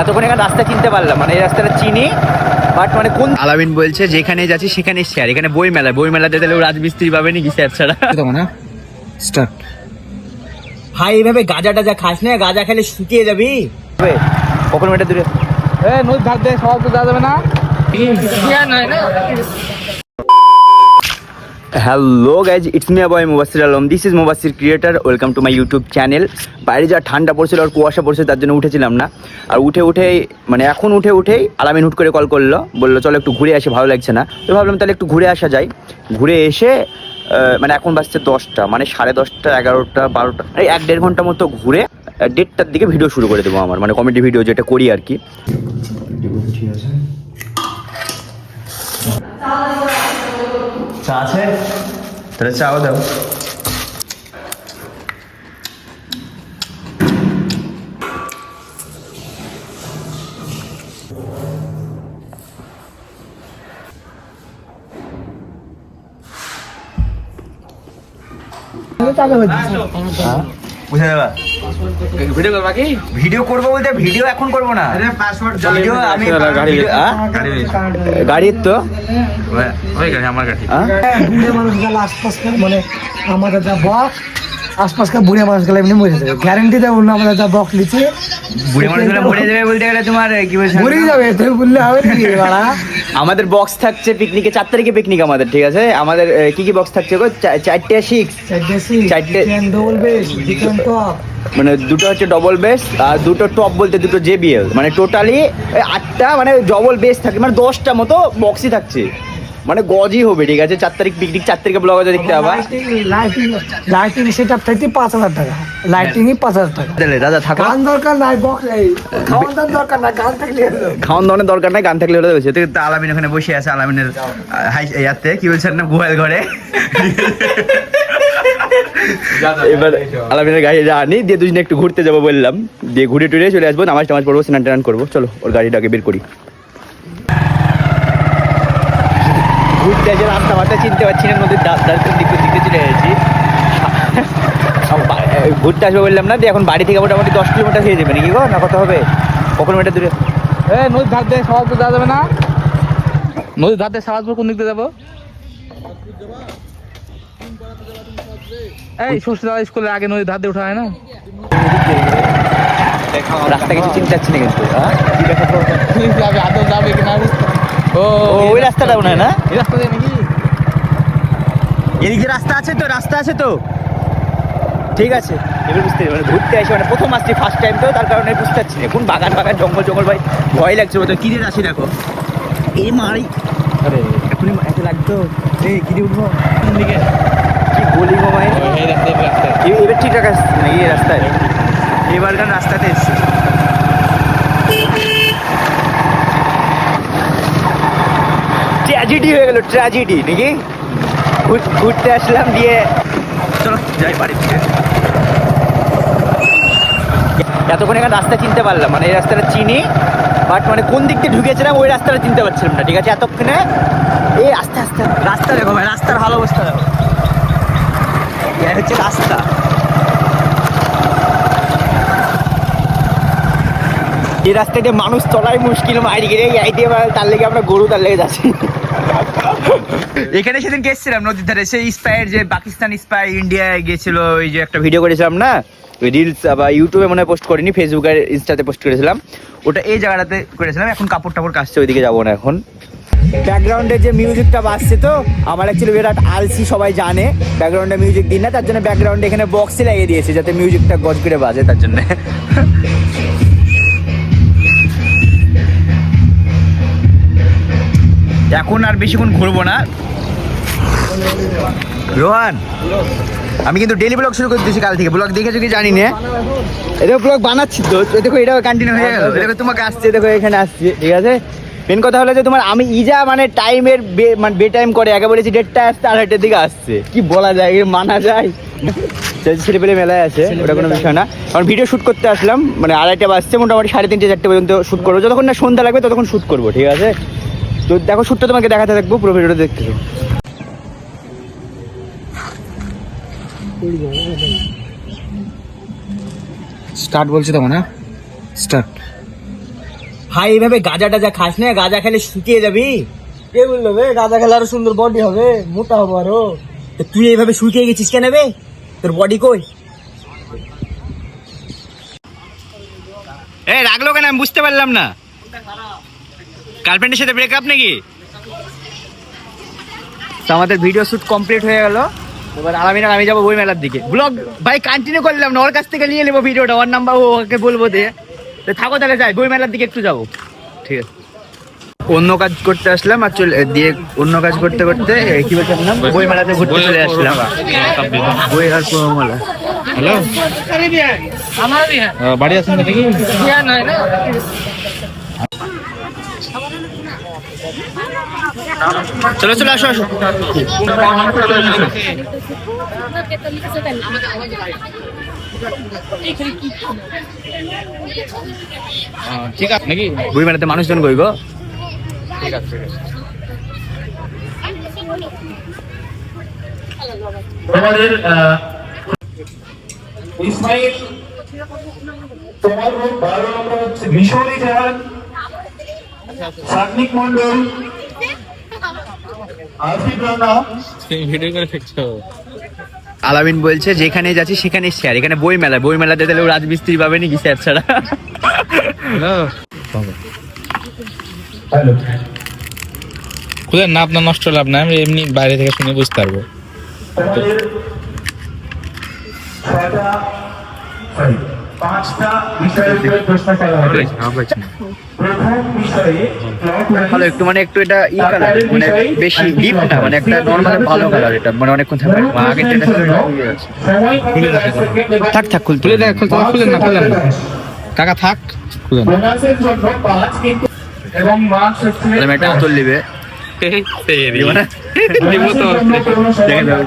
এতক্ষণ এখানে রাস্তা চিনতে পারলাম মানে এই রাস্তাটা চিনি বাট মানে কোন আলামিন বলছে যেখানে যাচ্ছি সেখানে স্যার এখানে বই মেলা বই মেলাতে তাহলে ও রাজমিস্ত্রি পাবে নাকি স্যার ছাড়া? তখন না স্টার্ট ভাই এইভাবে গাজা টাজা খাস না গাজা খেলে শুকিয়ে যাবি। কখন এটা দূরে এ নদী ধার দিয়ে সবাই তো যাওয়া যাবে না? Hello guys it's me boy Mubasir Alam this is Mubasir creator welcome to my YouTube channel বাইরে যা ঠান্ডা পড়ছিল আর কুয়াশা পড়ছিল তার জন্য উঠেছিলাম না। আর উঠে উঠেই মানে এখন উঠে উঠেই আলামিন হুট করে কল করল। বলল, চলো একটু ঘুরে আসি, ভালো লাগছে না। তো ভাবলাম, তাহলে একটু ঘুরে আসা যায়। ঘুরে এসে মানে এখন বাজছে দশটা মানে সাড়ে দশটা, এগারোটা, বারোটা এক দেড় ঘণ্টা মতো ঘুরে দেড়টার দিকে ভিডিও শুরু করে দেবো আমার মানে কমেডি ভিডিও যেটা করি আর কি। চা আছে তাহলে চাও দাও বুঝে দেবা ভিডিও করবা কি? ভিডিও করব বলতে ভিডিও এখন করব না। ভিডিও আমি গাড়ি গাড়ির তো? ওই গাড়ি আমার গাড়ি। বুড়ে মানুষগুলো আশপাশকার মানে আমাদের যা বক্স আশপাশকার বুড়ে মানুষগুলো এমনি মরে যাবে। গ্যারেন্টি দেবো না আমাদের যা বক্স লিচে বুড়ে মানুষগুলো মরে যাবে বলতে গেলে তোমার কি বলছো? মরেই যাবে তুমি বললে হবে নাকি বাড়া? আমাদের বক্স থাকছে পিকনিকে চার তারিখে পিকনিক আমাদের ঠিক আছে? আমাদের কি কি বক্স থাকছে গো? চারটে সিক্স চারটে চারটে- ডবল বেস মানে দুটো হচ্ছে ডবল বেস আর দুটো টপ বলতে দুটো জেবিএল মানে টোটালি আটটা মানে ডবল বেস থাকে মানে দশটা মতো বক্সই থাকছে। মানে গজই হবে ঠিক আছে? চার তারিখ পিকনিক চার তারিখে ব্লগ আছে দেখতে পাবা। লাইটিং লাইটিং সেট আপ থাকতে পাঁচ হাজার টাকা। লাইটিংই পাঁচ হাজার টাকা। দাদা থাকো। গান দরকার নাই বক্স এই খাওয়ার দাম দরকার না গান থাকলে। খাওয়ান দাওয়ানোর দরকার নাই গান থাকলে হলে হয়েছে তো আলামিন ওখানে বসে আছে আলামিনের হাই ইয়াতে। কি বলছেন না গোয়াল ঘরে? এবার আলামিনের গাড়ি আনি দিয়ে দুজনে একটু ঘুরতে যাব বললাম। দিয়ে ঘুরে টুরে চলে আসব নামাজ টামাজ পড়ব স্নান টান করব। চলো ওর গাড়িটাকে বের করি। ঘুরতে আসে রাস্তা মাথা চিনতে পারছি না নদীর দাঁত দাঁত দিকে দিকে চলে এসেছি। ঘুরতে আসব বললাম না এখন বাড়ি থেকে মোটামুটি দশ কিলোমিটার হয়ে যাবে নাকি গো? না কত হবে? কখন মিটার দূরে? এ নদী ধার দিয়ে সবাই তো যাওয়া যাবে না? নদীর ধার দিয়ে সারাজপুর কোন দিক যাব? এই ষষ্ঠী দাদা স্কুলের আগে নদীর ধার দিয়ে উঠা হয় না? রাস্তা কিছু চিনতে পারছি না কিন্তু হ্যাঁ? আদৌ যাবে কিনা? ও ও, ওই রাস্তাটা মনে হয় না? এই রাস্তা দিয়ে নাকি? এদিকে রাস্তা আছে তো রাস্তা আছে তো। ঠিক আছে। এবার বুঝতে মানে ঘুরতে আসি মানে প্রথম আসছি ফার্স্ট টাইম তো তার কারণে বুঝতে পারছি না। কোন বাগান বাগান জঙ্গল জঙ্গল ভাই ভয় লাগছে বলতো কি দিয়ে আসি দেখো? এই মারি। আরে এখনই এত লাগতো। এই কি দিয়ে উঠবো? কোন দিকে কি বলি গো ভাই এবার ঠিক আছে নাকি এই রাস্তায়। এবার গান রাস্তাতে এসছি ট্র্যাজেডি হয়ে গেল ট্র্যাজেডি নাকি? ঘুর- ঘুরতে আসলাম দিয়ে। চলো, যাই বাড়ি এতক্ষণ এখানে রাস্তা চিনতে পারলাম মানে এই রাস্তাটা চিনি বাট মানে কোন দিক দিয়ে ঢুকেছিলাম, ওই রাস্তাটা চিনতে পারছিলাম না, ঠিক আছে? এতক্ষণে এই আস্তে আস্তে। রাস্তা দেখো ভাই, রাস্তার ভালো অবস্থা দেখো। এই হচ্ছে রাস্তা। এই দিয়ে মানুষ চলাই মুশকিল মারি গিয়ে আইডিয়া তার লেগে আমরা গরু তার লেগে যাচ্ছি। এখানে সেদিন গেছিলাম নদীর ধারে, সেই স্পাইয়ের যে পাকিস্তান স্পাই ইন্ডিয়ায় গেছিল ওই যে একটা ভিডিও করেছিলাম না? রিলস বা ইউটিউবে মনে পোস্ট করিনি ফেসবুক ইনস্টাতে পোস্ট করেছিলাম। ওটা এই জায়গাটাতে করেছিলাম, এখন কাপড় টাপড় কাচছে, ওইদিকে যাব না এখন। ব্যাকগ্রাউন্ডে যে মিউজিকটা বাজছে তো, আমার অ্যাকচুয়ালি বিরাট আলসি, সবাই জানে। ব্যাকগ্রাউন্ডে মিউজিক দিন না, তার জন্য ব্যাকগ্রাউন্ডে এখানে বক্সই লাগিয়ে দিয়েছে, যাতে মিউজিকটা গজ করে বাজে তার জন্য। এখন আর বেশিক্ষণ ঘুরবো না। রোহান, আমি কিন্তু ডেলি ব্লগ শুরু করে দিয়েছি কাল থেকে। ব্লগ দেখেছ কি জানি না? এটা ব্লগ বানাচ্ছি তো দেখো, এটাও কন্টিনিউ হয়ে গেল। দেখো, তোমাকে আসছে দেখো, এখানে আসছে, ঠিক আছে? মেন কথা হলো যে তোমার আমি ইজা মানে টাইমের বে মানে বে টাইম করে আগে বলেছি দেড়টা আসতে আড়াইটার দিকে আসছে। কি বলা যায় মানা যায়। ছেলে পেলে মেলায় আছে, ওটা কোনো বিষয় না। কারণ ভিডিও শ্যুট করতে আসলাম মানে আড়াইটা বাজছে, মোটামুটি সাড়ে তিনটে, চারটে পর্যন্ত শ্যুট করব। যতক্ষণ না সন্ধ্যা লাগবে, ততক্ষণ শ্যুট করব, ঠিক আছে? তো দেখো শ্যুটটা তোমাকে দেখাতে থাকব পুরো ভিডিওটা দেখতে। স্টার্ট বলছি তখন হ্যাঁ? স্টার্ট। ভাই এইভাবে গাজা টাজা খাস না গাজা খেলে শুকিয়ে যাবি। কে বলল বে গাঁজা খেলে আরও সুন্দর বডি হবে মোটা হবে আরও। তো তুই এইভাবে শুকিয়ে গেছিস কেন বে তোর বডি কই? এ রাখল কেন? আমি বুঝতে পারলাম না। গার্লফ্রেন্ডের সাথে ব্রেকআপ নাকি? তো আমাদের ভিডিও শুট কমপ্লিট হয়ে গেল। এবার আলামিন আর আমি যাব বই মেলার দিকে। ব্লগ ভাই কন্টিনিউ করলাম না ওর কাছ থেকে নিয়ে নেব ভিডিওটা ওর নাম্বার ওকে বলব দিয়ে তো থাকো তাহলে যাই বই মেলার দিকে একটু যাব। ঠিক আছে। অন্য কাজ করতে আসলাম আর চলে দিয়ে অন্য কাজ করতে করতে কি বলছিলাম নাম? বই মেলাতে ঘুরতে চলে আসলাম। বই আর পুরো মেলা হ্যালো বাড়ি আছেন নাকি? চলো চলো আসো আসো। ঠিক আছে। নাকি? বই মেলাতে মানুষজন কই গো? ঠিক আছে তোমাদের আহ, ইসমাইল তোমার ভালো নম্বর হচ্ছে মিশরি জাহান। সাগ্নিক মন্ডল ভিডিও করে ফেকছো আলামিন বলছে যেখানে যাচ্ছি সেখানে শেয়ার এখানে বই মেলা বই মেলাতে তাহলে ও রাজমিস্ত্রি পাবে নাকি স্যার ছাড়া? খুলেন না আপনার নষ্ট লাভ না আমি এমনি বাইরে থেকে শুনে বুঝতে পারব। ছয়টা পাঁচটা বিষয়ের উপরে প্রশ্ন করা হবে প্রথম বিষয়ে ভালো একটু মানে একটু এটা ই কালার মানে বেশি ডিপ না মানে একটা নর্মাল ভালো কালার এটা মানে অনেকক্ষণ থাকবে। আগে যেটা থাক থাক খুলতে খুলে দেখ খুলতে খুলেন না খুলেন না। কাকা থাক পাঁচ কিন্তু এবং মার্কস হচ্ছে না? দিব তো। দেখে দাও।